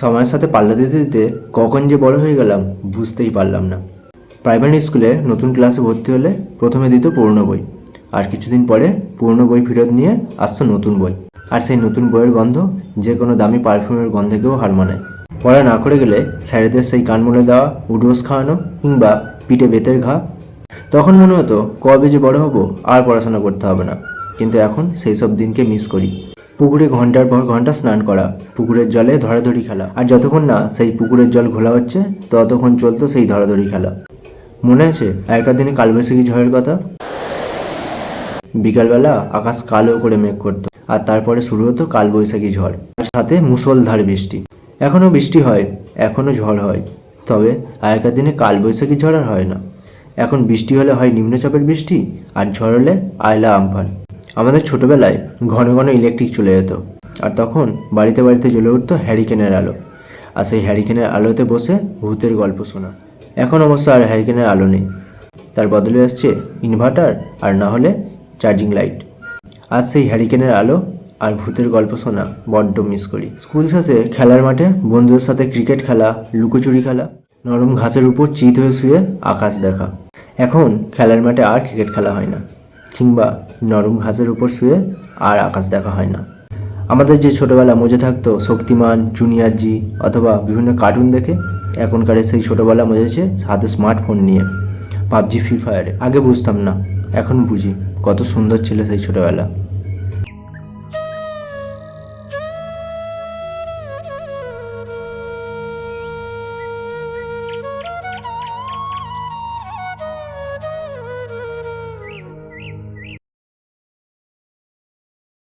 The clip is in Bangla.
সময়ের সাথে পাল্লা দিতে দিতে কখন যে বড় হয়ে গেলাম বুঝতেই পারলাম না। প্রাইমারি স্কুলে নতুন ক্লাসে ভর্তি হলে প্রথমে দিত পুরনো বই, আর কিছুদিন পরে পুরনো বই ফেরত নিয়ে আসতো নতুন বই। আর সেই নতুন বইয়ের গন্ধ যে কোনো দামি পারফিউমের গন্ধেকেও হার মানায়। পড়া না করে গেলে স্যারেদের সেই কানমুলে দেওয়া উডোস খাওয়ানো কিংবা পিঠে বেতের ঘা, তখন মনে হতো কবে যে বড় হব আর পড়াশোনা করতে হবে না। কিন্তু এখন সেই সব দিনকে মিস করি। পুকুরে ঘণ্টার পর ঘণ্টা স্নান করা, পুকুরের জলে ধরাধরি খেলা। আর যতক্ষণ না সেই পুকুরের জল ঘোলা হচ্ছে, ততক্ষণ চলতো সেই ধরাধরি খেলা। মনে আছে আগেকার দিনে কালবৈশাখী ঝড়ের কথা? বিকালবেলা আকাশ কালো করে মেঘ করতো, আর তারপরে শুরু হতো কালবৈশাখী ঝড়, আর সাথে মুষলধার বৃষ্টি। এখনও বৃষ্টি হয়, এখনও ঝড় হয়, তবে আগেকার দিনে কালবৈশাখী ঝড় আর হয় না। এখন বৃষ্টি হলে হয় নিম্নচাপের বৃষ্টি, আর ঝড় হলে আয়লা আমফান। আমাদের ছোটবেলায় ঘন ঘন ইলেকট্রিক চলে যেত। আর তখন বাড়িতে বাড়িতে জ্বলে উঠতো হ্যারিকেনের আলো। আর সেই হ্যারিকেনের আলোতে বসে ভূতের গল্প শোনা। এখন অবশ্য আর হ্যারিকেনের আলো নেই। তার বদলে আসছে ইনভার্টার আর না হলে চার্জিং লাইট আর সেই হ্যারিকেনের আলো আর ভূতের গল্প শোনা বড্ড মিস করি। স্কুল শেষে খেলার মাঠে বন্ধুদের সাথে ক্রিকেট খেলা, লুকোচুরি খেলা, নরম ঘাসের উপর চিত হয়ে শুয়ে আকাশ দেখা। এখন খেলার মাঠে আর ক্রিকেট খেলা হয় না। কিংবা নরম ঘাসের উপর শুয়ে আর আকাশ দেখা হয় না। আমাদের যে ছোটোবেলা মজে থাকতো, শক্তিমান জুনিয়র জি অথবা বিভিন্ন কার্টুন দেখে, এখনকার সেই ছোটোবেলা মজেছে হাতে স্মার্টফোন নিয়ে, পাবজি ফ্রি ফায়ারে আগে বুঝতাম না, এখন বুঝি কত সুন্দর ছিল সেই ছোটোবেলা।